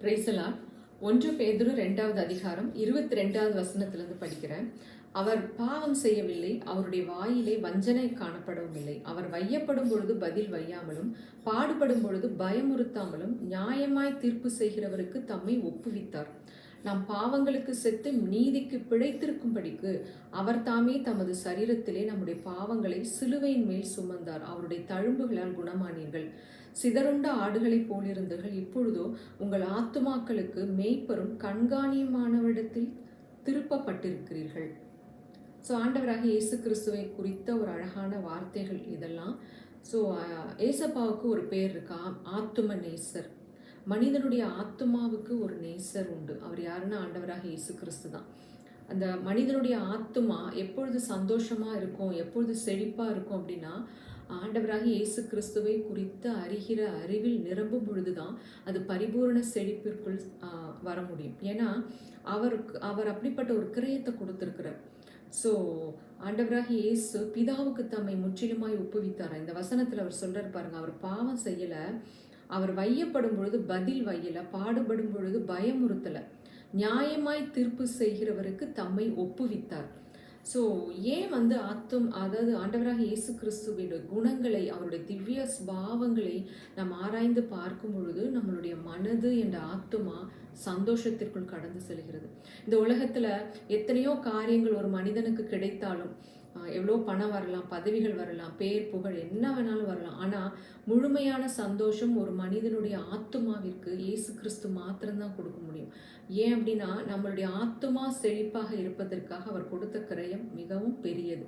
பிரைசலா ஒன்று பேதுரு ரெண்டாவது அதிகாரம் இருபத்தி ரெண்டாவது வசனத்திலிருந்து படிக்கிறேன். அவர் பாவம் செய்யவில்லை அவருடைய வாயிலே வஞ்சனை காணப்படவும் இல்லை அவர் வையப்படும் பொழுது பதில் வையாமலும் பாடுபடும் பொழுது பயமுறுத்தாமலும் நியாயமாய் தீர்ப்பு செய்கிறவருக்கு தம்மை ஒப்புவித்தார். நாம் பாவங்களுக்கு செத்து நீதிக்கு பிழைத்திருக்கும்படிக்கு அவர் தாமே தமது சரீரத்திலே நம்முடைய பாவங்களை சிலுவையின் மேல் சுமந்தார். அவருடைய தழும்புகளால் குணமானீர்கள். சிதறுண்ட ஆடுகளைப் போலிருந்தீர்கள். இப்பொழுதோ உங்கள் ஆத்துமாக்களுக்கு மெய்ப்பெரும் கண்காணியுமானவிடத்தில் திருப்பப்பட்டிருக்கிறீர்கள். ஸோ ஆண்டவராக இயேசு கிறிஸ்துவை குறித்த ஒரு அழகான வார்த்தைகள் இதெல்லாம். ஸோ ஏசப்பாவுக்கு ஒரு பேர் இருக்கா? ஆத்தும நேசர். மனிதனுடைய ஆத்துமாவுக்கு ஒரு நேசர் உண்டு. அவர் யாருன்னா ஆண்டவராக இயேசு கிறிஸ்து தான். அந்த மனிதனுடைய ஆத்துமா எப்பொழுது சந்தோஷமாக இருக்கும் எப்பொழுது செழிப்பாக இருக்கும் அப்படின்னா ஆண்டவராக இயேசு கிறிஸ்துவை குறித்து அறிகிற அறிவில் நிரம்பும் பொழுதுதான் அது பரிபூரண செழிப்பிற்குள் வர முடியும். ஏன்னா அவருக்கு அவர் அப்படிப்பட்ட ஒரு கிரயத்தை கொடுத்துருக்கிறார். ஸோ ஆண்டவராக இயேசு பிதாவுக்கு தம்மை முற்றிலுமாய் ஒப்புவித்தார்? இந்த வசனத்தில் அவர் சொல்கிறார் பாருங்க அவர் பாவம் செய்யலை அவர் வையப்படும் பொழுது பதில் வையல பாடுபடும் பொழுது பயமுறுத்தல. நியாயமாய் தீர்ப்பு செய்கிறவருக்கு தம்மை ஒப்புவித்தார். ஸோ ஏன் வந்து ஆத்தும் அதாவது ஆண்டவராக இயேசு கிறிஸ்துவோட குணங்களை அவருடைய திவ்ய ஸ்பாவங்களை நாம் ஆராய்ந்து பார்க்கும் பொழுது நம்மளுடைய மனது என்ற ஆத்துமா சந்தோஷத்திற்குள் கடந்து செல்கிறது. இந்த உலகத்துல எத்தனையோ காரியங்கள் ஒரு மனிதனுக்கு கிடைத்தாலும் எவ்வளோ பணம் வரலாம் பதவிகள் வரலாம் பேர் புகழ் என்ன வேணாலும் வரலாம். ஆனால் முழுமையான சந்தோஷம் ஒரு மனிதனுடைய ஆத்துமாவிற்கு இயேசு கிறிஸ்து மாத்திரம்தான் கொடுக்க முடியும். ஏன் அப்படின்னா நம்மளுடைய ஆத்துமா செழிப்பாக இருப்பதற்காக அவர் கொடுத்த கிரயம் மிகவும் பெரியது.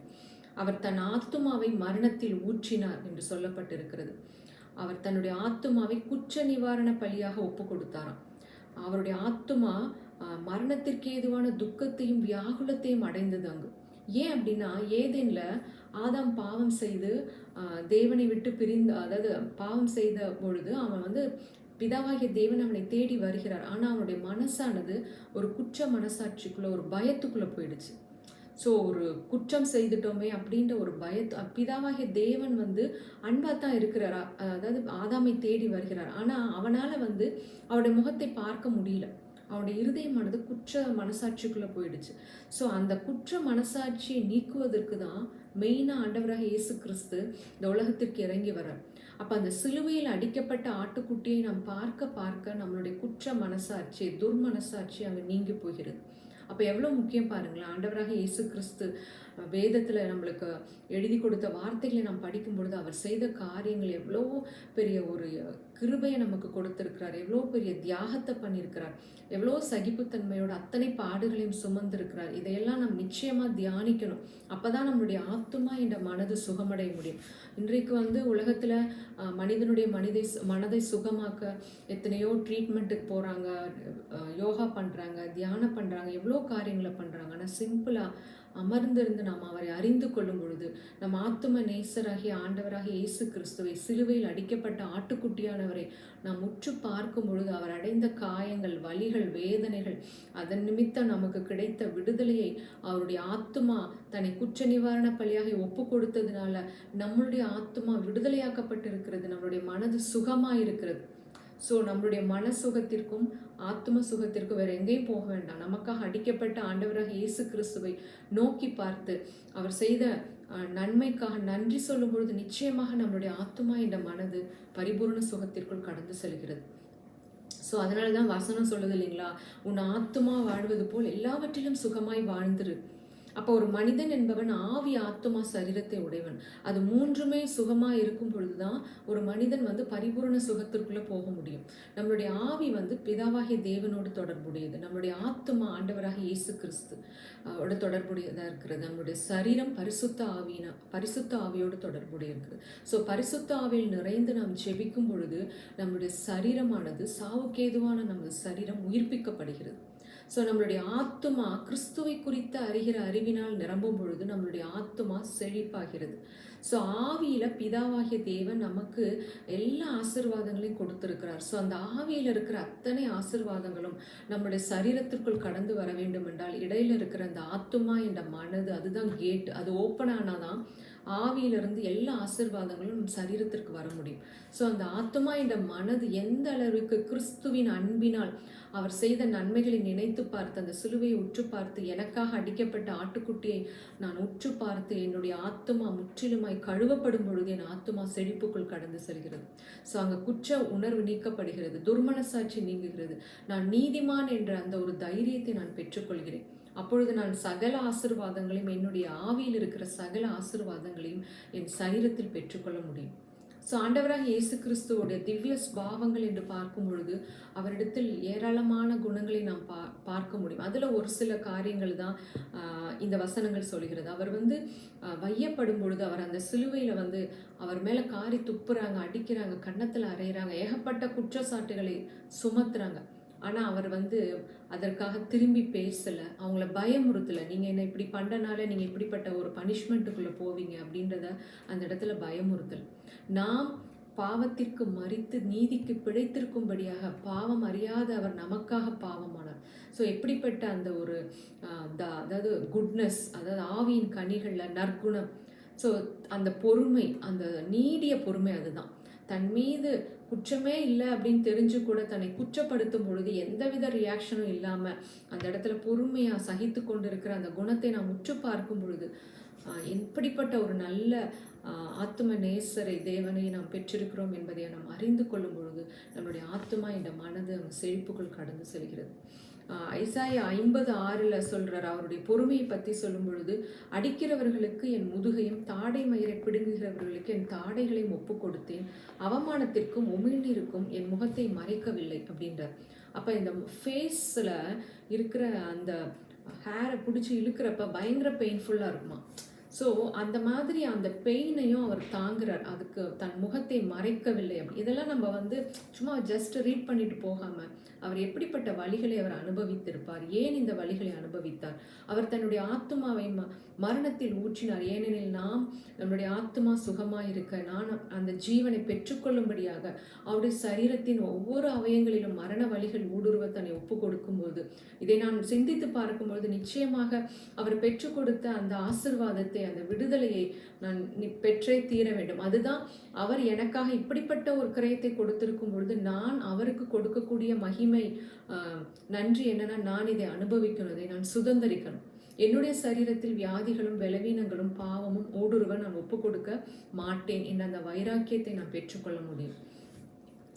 அவர் தன் ஆத்துமாவை மரணத்தில் ஊற்றினார் என்று சொல்லப்பட்டிருக்கிறது. அவர் தன்னுடைய ஆத்துமாவை குற்ற நிவாரண பலியாக ஒப்பு கொடுத்தாராம். அவருடைய ஆத்துமா மரணத்திற்கு ஏதுவான துக்கத்தையும் வியாகுலத்தையும் அடைந்தது அங்கு. ஏன் அப்படின்னா ஏதேனில் ஆதாம் பாவம் செய்து தேவனை விட்டு பிரிந்து அதாவது பாவம் செய்த பொழுது அவன் வந்து பிதாவாகிய தேவன் அவனை தேடி வருகிறார். ஆனால் அவனுடைய மனசானது ஒரு குற்ற மனசாட்சிக்குள்ளே ஒரு பயத்துக்குள்ளே போயிடுச்சு. ஸோ ஒரு குற்றம் செய்துட்டோமே அப்படின்ற ஒரு பயத்து பிதாவாகிய தேவன் வந்து அன்பாக தான் இருக்கிறாரா? அதாவது ஆதாமை தேடி வருகிறார். ஆனால் அவனால் வந்து அவருடைய முகத்தை பார்க்க முடியல. அவனுடைய இருதயமானது குற்ற மனசாட்சிக்குள்ளே போயிடுச்சு. ஸோ அந்த குற்ற மனசாட்சியை நீக்குவதற்கு தான் மெயினாக ஆண்டவராக இயேசு கிறிஸ்து இந்த உலகத்திற்கு இறங்கி வரார் அப்போ அந்த சிலுவையில் அடிக்கப்பட்ட ஆட்டுக்குட்டியை நாம் பார்க்க பார்க்க நம்மளுடைய குற்ற மனசாட்சி துர்மனசாட்சி அங்கே நீங்கி போகிறது. அப்போ எவ்வளோ முக்கியம் பாருங்களேன். ஆண்டவராக இயேசு கிறிஸ்து வேதத்தில் நம்மளுக்கு எழுதி கொடுத்த வார்த்தைகளை நாம் படிக்கும் பொழுது அவர் செய்த காரியங்கள் எவ்வளோ பெரிய ஒரு கிருபையை நமக்கு கொடுத்துருக்கிறார் எவ்வளோ பெரிய தியாகத்தை பண்ணியிருக்கிறார் எவ்வளோ சகிப்புத்தன்மையோட அத்தனை பாடுகளையும் சுமந்திருக்கிறார். இதையெல்லாம் நாம் நிச்சயமாக தியானிக்கணும். அப்போ தான் நம்மளுடைய ஆத்துமா என்ற மனது சுகமடைய முடியும். இன்றைக்கு வந்து உலகத்தில் மனிதனுடைய மனிதை சு- மனதை சுகமாக்க எத்தனையோ ட்ரீட்மெண்ட்டுக்கு போகிறாங்க யோகா பண்ணுறாங்க தியானம் பண்ணுறாங்க எவ்வளோ காரியங்களை பண்ணுறாங்க ஆனால் சிம்பிளாக அமர்ந்திருந்து நாம் அவரை அறிந்து கொள்ளும் பொழுது நம் ஆத்தும நேசராகிய ஆண்டவராகிய இயேசு கிறிஸ்துவை சிலுவையில் அடிக்கப்பட்ட ஆட்டுக்குட்டியானவரை நாம் முற்று பார்க்கும் பொழுது அவர் அடைந்த காயங்கள் வலிகள் வேதனைகள் அதன் நிமித்தம் நமக்கு கிடைத்த விடுதலையை அவருடைய ஆத்துமா தன்னை குற்ற நிவாரண பலியாக ஒப்பு கொடுத்ததுனால நம்மளுடைய ஆத்துமா விடுதலையாக்கப்பட்டிருக்கிறது நம்மளுடைய மனது சுகமாக இருக்கிறது ஸோ நம்மளுடைய மன சுகத்திற்கும் ஆத்ம சுகத்திற்கும் வேறு எங்கேயும் போக வேண்டாம். நமக்காக அடிக்கப்பட்ட ஆண்டவராக இயேசு கிறிஸ்துவை நோக்கி பார்த்து அவர் செய்த நன்மைக்காக நன்றி சொல்லும் பொழுது நிச்சயமாக நம்மளுடைய ஆத்துமா என்ற மனது பரிபூர்ண சுகத்திற்குள் கடந்து செல்கிறது. ஸோ அதனால தான் வசனம் சொல்லுது இல்லைங்களா? உன் ஆத்துமா வாழ்வது போல் எல்லாவற்றிலும் சுகமாய் வாழ்ந்துரு. அப்போ ஒரு மனிதன் என்பவன் ஆவி ஆத்துமா சரீரத்தை உடையவன். அது மூன்றுமே சுகமாக இருக்கும் பொழுதுதான் ஒரு மனிதன் வந்து பரிபூரண சுகத்திற்குள்ளே போக முடியும். நம்மளுடைய ஆவி வந்து பிதாவாகிய தேவனோடு தொடர்புடையது. நம்மளுடைய ஆத்மா ஆண்டவராக இயேசு கிறிஸ்து ஓட தொடர்புடையதாக இருக்கிறது. நம்மளுடைய சரீரம் பரிசுத்த ஆவியின பரிசுத்த ஆவியோடு தொடர்புடைய இருக்குது. ஸோ பரிசுத்த ஆவியில் நிறைந்து நாம் ஜெபிக்கும் பொழுது நம்முடைய சரீரமானது சாவுக்கேதுவான நமது சரீரம் உயிர்ப்பிக்கப்படுகிறது. ஸோ நம்மளுடைய ஆத்துமா கிறிஸ்துவை குறித்த அறிகிற அறிவினால் நிரம்பும் பொழுது நம்மளுடைய ஆத்துமா செழிப்பாகிறது. ஸோ ஆவியில் பிதாவாகிய தேவன் நமக்கு எல்லா ஆசிர்வாதங்களையும் கொடுத்துருக்கிறார். ஸோ அந்த ஆவியில் இருக்கிற அத்தனை ஆசீர்வாதங்களும் நம்மளுடைய சரீரத்திற்குள் கடந்து வர வேண்டும் என்றால் இடையில இருக்கிற அந்த ஆத்துமா என்ற மனது அதுதான் கேட் அது ஓப்பன் ஆனால் தான் ஆவியிலிருந்து எல்லா ஆசீர்வாதங்களும் நம் சரீரத்திற்கு வர முடியும். ஸோ அந்த ஆத்மா இந்த மனது எந்த அளவுக்கு கிறிஸ்துவின் அன்பினால் அவர் செய்த நன்மைகளை நினைத்து பார்த்து அந்த சிலுவையை உற்று பார்த்து எனக்காக அடிக்கப்பட்ட ஆட்டுக்குட்டியை நான் உற்று பார்த்து என்னுடைய ஆத்மா முற்றிலுமாய் கழுவப்படும் பொழுது என் ஆத்மா செழிப்புக்குள் கடந்து செல்கிறது. ஸோ அங்கே குற்ற உணர்வு நீக்கப்படுகிறது துர்மனசாட்சி நீங்குகிறது. நான் நீதிமான் என்ற அந்த ஒரு தைரியத்தை நான் பெற்றுக்கொள்கிறேன். அப்பொழுது நான் சகல ஆசிர்வாதங்களையும் என்னுடைய ஆவியில் இருக்கிற சகல ஆசிர்வாதங்களையும் என் சரீரத்தில் பெற்றுக்கொள்ள முடியும். ஸோ ஆண்டவராக இயேசு கிறிஸ்துவோடைய திவ்ய ஸ்பாவங்கள் என்று பார்க்கும் பொழுது அவரிடத்தில் ஏராளமான குணங்களை நாம் பா பார்க்க முடியும். அதில் ஒரு சில காரியங்கள் தான் இந்த வசனங்கள் சொல்கிறது. அவர் வந்து வையப்படும் பொழுது அவர் அந்த சிலுவையில் வந்து அவர் மேலே காரி துப்புறாங்க அடிக்கிறாங்க கன்னத்தில் அறையிறாங்க ஏகப்பட்ட குற்றச்சாட்டுகளை சுமத்துறாங்க. ஆனால் அவர் வந்து அதற்காக திரும்பி பேசலை அவங்கள பயமுறுத்தலை. நீங்கள் என்ன இப்படி பண்ணனால நீங்கள் இப்படிப்பட்ட ஒரு பனிஷ்மெண்ட்டுக்குள்ளே போவீங்க அப்படின்றத அந்த இடத்துல பயமுறுத்தல். நாம் பாவத்திற்கு மறித்து நீதிக்கு பிழைத்திருக்கும்படியாக பாவம் அறியாத அவர் நமக்காக பாவமானார். ஸோ எப்படிப்பட்ட அந்த ஒரு அதாவது குட்னஸ் அதாவது ஆவியின் கனிகளில் நற்குணம். ஸோ அந்த பொறுமை அந்த நீடிய பொறுமை அதுதான். தன் மீது குற்றமே இல்லை அப்படின்னு தெரிஞ்சு கூட தன்னை குற்றப்படுத்தும் பொழுது எந்தவித ரியாக்ஷனும் இல்லாமல் அந்த இடத்துல பொறுமையாக சகித்து கொண்டிருக்கிற அந்த குணத்தை நாம் முற்று பார்க்கும் பொழுது எப்படிப்பட்ட ஒரு நல்ல ஆத்ம நேசரை தேவனை நாம் பெற்றிருக்கிறோம் என்பதை நாம் அறிந்து கொள்ளும் பொழுது நம்முடைய ஆத்துமா இந்த மனது அந்த செழிப்புக்குள் கடந்து செல்கிறது. ஐசாய ஐம்பது ஆறில் சொல்கிறார் அவருடைய பொறுமையை பற்றி சொல்லும் பொழுது அடிக்கிறவர்களுக்கு என் முதுகையும் தாடை மயிரை பிடுங்குகிறவர்களுக்கு என் தாடைகளையும் ஒப்பு கொடுத்தேன். அவமானத்திற்கும் உமிழ்நீருக்கும் என் முகத்தை மறைக்கவில்லை அப்படின்றார். அப்போ இந்த ஃபேஸில் இருக்கிற அந்த ஹேரை பிடிச்சி இழுக்கிறப்ப பயங்கர பெயின்ஃபுல்லாக இருக்குமா? ஸோ அந்த மாதிரி அந்த பெயினையும் அவர் தாங்குறார். அதுக்கு தன் முகத்தை மறைக்கவில்லை அப்படி. இதெல்லாம் நம்ம வந்து சும்மா ஜஸ்ட் ரீட் பண்ணிட்டு போகாமல் அவர் எப்படிப்பட்ட வழிகளை அவர் அனுபவித்திருப்பார்? ஏன் இந்த வழிகளை அனுபவித்தார்? அவர் தன்னுடைய ஆத்மாவை ம மரணத்தில் ஊற்றினார். ஏனெனில் நாம் நம்முடைய ஆத்மா சுகமாக இருக்க நான் அந்த ஜீவனை பெற்றுக்கொள்ளும்படியாக அவருடைய சரீரத்தின் ஒவ்வொரு அவயங்களிலும் மரண வழிகள் ஊடுருவ தன்னை ஒப்பு கொடுக்கும்போது இதை நான் சிந்தித்து பார்க்கும்பொழுது நிச்சயமாக அவர் பெற்றுக் கொடுத்த அந்த ஆசிர்வாதத்தை அந்த விடுதலையை நான் பெற்றே தீர வேண்டும். அதுதான் அவர் எனக்காக இப்படிப்பட்ட ஒரு கிரயத்தை கொடுத்திருக்கும் பொழுது நான் அவருக்கு கொடுக்கக்கூடிய மகிமை நன்றி என்னன்னா நான் இதை அனுபவிக்கணும் இதை நான் சுதந்திரிக்கணும். என்னுடைய சரீரத்தில் வியாதிகளும் பலவீனங்களும் பாவமும் ஊடுருவ நான் ஒப்பு கொடுக்க மாட்டேன் என்ற அந்த வைராக்கியத்தை நான் பெற்றுக்கொள்ள முடியும்.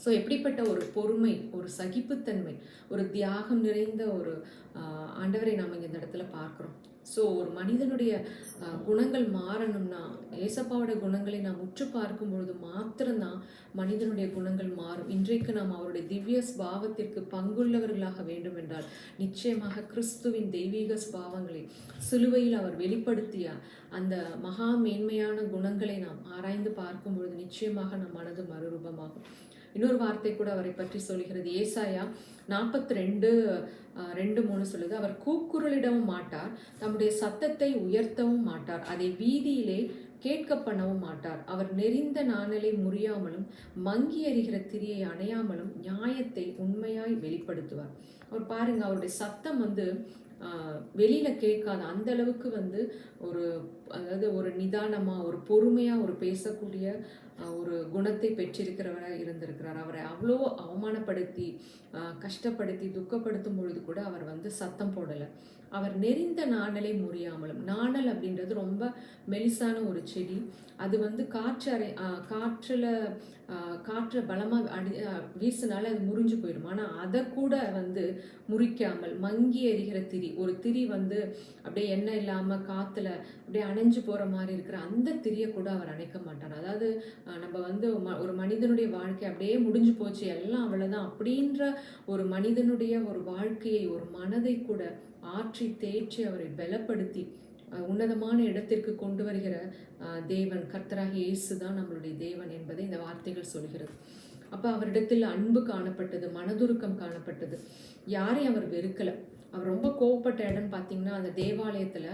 ஸோ எப்படிப்பட்ட ஒரு பொறுமை ஒரு சகிப்புத்தன்மை ஒரு தியாகம் நிறைந்த ஒரு ஆண்டவரை நாம் இந்த இடத்துல பார்க்குறோம். ஸோ ஒரு மனிதனுடைய குணங்கள் மாறணும்னா ஏசப்பாவோட குணங்களை நாம் உற்று பார்க்கும் பொழுது மாத்திரம்தான் மனிதனுடைய குணங்கள் மாறும். இன்றைக்கு நாம் அவருடைய திவ்ய ஸ்பாவத்திற்கு பங்குள்ளவர்களாக வேண்டும் என்றால் நிச்சயமாக கிறிஸ்துவின் தெய்வீக ஸ்பாவங்களை சிலுவையில் அவர் வெளிப்படுத்திய அந்த மகா மேன்மையான குணங்களை நாம் ஆராய்ந்து பார்க்கும் பொழுது நிச்சயமாக நம் மனது மறுரூபமாகும். இன்னொரு வார்த்தை கூட அவரை பற்றி சொல்கிறது. ஏசாயா நாற்பத்தி ரெண்டு ரெண்டு மூணு சொல்லுது அவர் கூக்குரலிடவும் மாட்டார் தம்முடைய சத்தத்தை உயர்த்தவும் மாட்டார் அதை வீதியிலே கேட்க பண்ணவும் மாட்டார். அவர் நெறிந்த நாணலை முறியாமலும் மங்கி எறிகிற திரியை அணையாமலும் நியாயத்தை உண்மையாய் வெளிப்படுத்துவார். அவர் பாருங்க அவருடைய சத்தம் வந்து வெளியில் கேட்காத அந்த அளவுக்கு வந்து ஒரு அதாவது ஒரு நிதானமாக ஒரு பொறுமையாக ஒரு பேசக்கூடிய ஒரு குணத்தை பெற்றிருக்கிறவராக இருந்திருக்கிறார். அவரை அவ்வளோ அவமானப்படுத்தி கஷ்டப்படுத்தி துக்கப்படுத்தும் பொழுது கூட அவர் வந்து சத்தம் போடலை. அவர் நெறிந்த நாணலை முறியாமலும். நாணல் அப்படின்றது ரொம்ப மெலிசான ஒரு செடி. அது வந்து காற்று அறை காற்றை பலமாக அடி வீசினால அது முறிஞ்சு போயிடும். ஆனால் அதை கூட வந்து முறிக்காமல் மங்கி எரிகிற திரி ஒரு திரி வந்து அப்படியே எண்ணெய் இல்லாமல் காற்றுல அப்படியே அணைஞ்சு போகிற மாதிரி இருக்கிற அந்த திரியை கூட அவர் அணைக்க மாட்டார். அதாவது நம்ம வந்து ம- ஒரு மனிதனுடைய வாழ்க்கை அப்படியே முடிஞ்சு போச்சு எல்லாம் அவ்வளோதான் அப்படின்ற ஒரு மனிதனுடைய ஒரு வாழ்க்கையை ஒரு மனதை கூட ஆற்றி தேற்றி அவரை பலப்படுத்தி உன்னதமான இடத்திற்கு கொண்டு வருகிற தேவன் கர்த்தராக இயேசு தான் நம்மளுடைய தேவன் என்பதை இந்த வார்த்தைகள் சொல்கிறது. அப்போ அவரிடத்தில் அன்பு காணப்பட்டது மனதுருக்கம் காணப்பட்டது. யாரையும் அவர் வெறுக்கலை. அவர் ரொம்ப கோவப்பட்ட இடம்னு பார்த்தீங்கன்னா அந்த தேவாலயத்தில்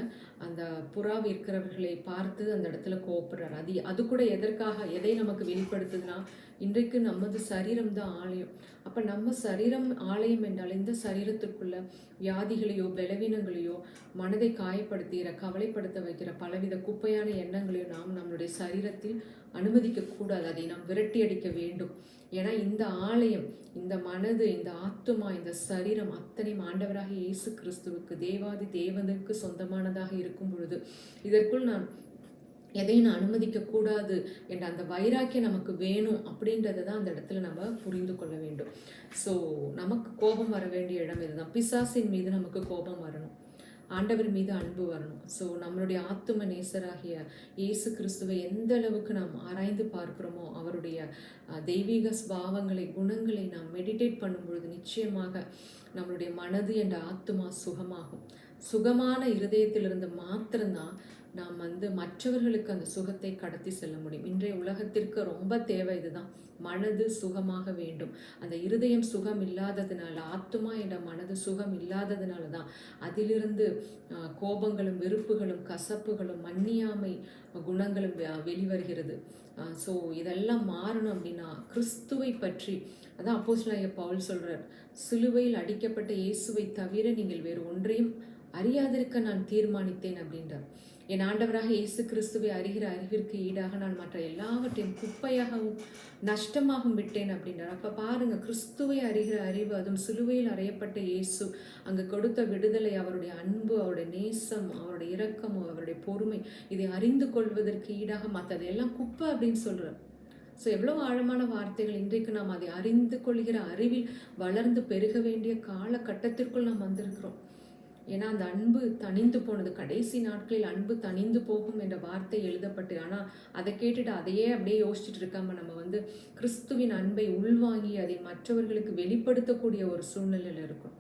அந்த புறா இருக்கிறவர்களை பார்த்து அந்த இடத்துல கோபப்படுறார் அது அது கூட எதற்காக எதை நமக்கு வெளிப்படுத்துதுன்னா இன்றைக்கு நமது சரீரம் தான் ஆலயம். அப்போ நம்ம சரீரம் ஆலயம் என்றால் இந்த சரீரத்துக்குள்ள வியாதிகளையோ பலவீனங்களையோ மனதை காயப்படுத்துகிற கவலைப்படுத்த வைக்கிற பலவித குப்பையான எண்ணங்களையோ நாம் நம்மளுடைய சரீரத்தில் அனுமதிக்க கூடாது. அதை நாம் விரட்டி அடிக்க வேண்டும். ஏன்னா இந்த ஆலயம் இந்த மனது இந்த ஆத்துமா இந்த சரீரம் அத்தனை ஆண்டவராக இயேசு கிறிஸ்துவுக்கு தேவாதி தேவனுக்கு சொந்தமானதாக இருக்கும் பொழுது இதற்குள் நான் எதையும் நான் அனுமதிக்க கூடாது என்ற அந்த வைராக்கியம் நமக்கு வேணும் அப்படின்றத தான் அந்த இடத்துல நம்ம புரிந்து கொள்ள வேண்டும். ஸோ நமக்கு கோபம் வர வேண்டிய இடம் இதுதான். பிசாசின் மீது நமக்கு கோபம் வரணும். ஆண்டவர் மீது அன்பு வரணும். ஸோ நம்மளுடைய ஆத்தும நேசராகிய இயேசு கிறிஸ்துவை எந்த அளவுக்கு நாம் ஆராய்ந்து பார்க்கிறோமோ அவருடைய தெய்வீக ஸ்பாவங்களை குணங்களை நாம் மெடிடேட் பண்ணும் பொழுது நிச்சயமாக நம்மளுடைய மனது என்ற ஆத்துமா சுகமாகும். சுகமான இருதயத்திலிருந்து மாத்திரம்தான் நாம் வந்து மற்றவர்களுக்கு அந்த சுகத்தை கடத்தி செல்ல முடியும். இன்றைய உலகத்திற்கு ரொம்ப தேவை இதுதான். மனது சுகமாக வேண்டும். அந்த இருதயம் சுகம் இல்லாததுனால ஆத்துமா என்ற மனது சுகம் இல்லாததுனால தான் அதிலிருந்து கோபங்களும் வெறுப்புகளும் கசப்புகளும் மன்னியாமை குணங்களும் வெ- வெளிவருகிறது. ஸோ இதெல்லாம் மாறணும் அப்படின்னா கிறிஸ்துவை பற்றி அதான் அப்போஸ்லாய பவுல் சொல்கிறார் சிலுவையில் அடிக்கப்பட்ட இயேசுவை தவிர நீங்கள் வேறு ஒன்றையும் அறியாதிருக்க நான் தீர்மானித்தேன் அப்படின்றார். என் ஆண்டவராக இயேசு கிறிஸ்துவை அறிகிற அறிவிற்கு ஈடாக நான் மற்ற எல்லாவற்றையும் குப்பையாகவும் நஷ்டமாகவும் விட்டேன் அப்படின்றார். அப்போ பாருங்கள் கிறிஸ்துவை அறிகிற அறிவு அதுவும் சிலுவையில் அறையப்பட்ட இயேசு அங்கு கொடுத்த விடுதலை அவருடைய அன்பு அவருடைய நேசம் அவருடைய இரக்கம் அவருடைய பொறுமை இதை அறிந்து கொள்வதற்கு ஈடாக மற்றதெல்லாம் குப்பை அப்படின்னு சொல்கிறார் ஸோ எவ்வளோ ஆழமான வார்த்தைகள் இன்றைக்கு நாம் அதை அறிந்து கொள்கிற அறிவில் வளர்ந்து பெருக வேண்டிய காலகட்டத்திற்குள் நாம் வந்திருக்கிறோம். ஏன்னா அந்த அன்பு தணிந்து போனது கடைசி நாட்களில் அன்பு தணிந்து போகும் என்ற வார்த்தை எழுதப்பட்டு ஆனால் அதை கேட்டுட்டு அதையே அப்படியே யோசிச்சுட்டு இருக்காம நம்ம வந்து கிறிஸ்துவின் அன்பை உள்வாங்கி அதை மற்றவர்களுக்கு வெளிப்படுத்தக்கூடிய ஒரு சூழ்நிலையில் இருக்கும்.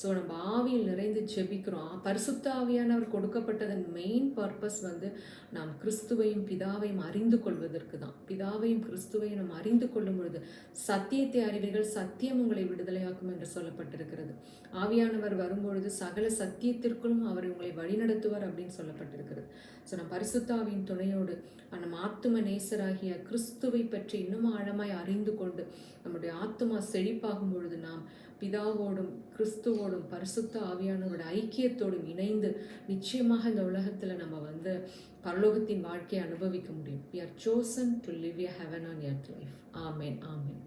ஸோ நம்ம ஆவியில் நிறைந்து ஜெபிக்கிறோம். பரிசுத்த ஆவியானவர் கொடுக்கப்பட்டதன் மெயின் பர்பஸ் வந்து நாம் கிறிஸ்துவையும் பிதாவையும் அறிந்து கொள்வதற்கு தான். பிதாவையும் கிறிஸ்துவையும் நாம் அறிந்து கொள்ளும் பொழுது சத்தியத்தை அறிவீர்கள். சத்தியம் உங்களை விடுதலையாக்கும் என்று சொல்லப்பட்டிருக்கிறது. ஆவியானவர் வரும்பொழுது சகல சத்தியத்திற்குள்ளும் அவர் உங்களை வழிநடத்துவார் அப்படின்னு சொல்லப்பட்டிருக்கிறது. ஸோ நம் பரிசுத்தாவின் துணையோடு நம் ஆத்தும நேசராகிய கிறிஸ்துவை பற்றி இன்னும் ஆழமாய் அறிந்து கொண்டு நம்முடைய ஆத்துமா செழிப்பாகும் பொழுது நாம் பிதாவோடும் கிறிஸ்துவோடும் பரிசுத்த ஆவியானவரோட ஐக்கியத்தோடும் இணைந்து நிச்சயமாக இந்த உலகத்தில் நம்ம வந்து பரலோகத்தின் வாழ்க்கையை அனுபவிக்க முடியும். We are chosen to live a heaven on your life amen amen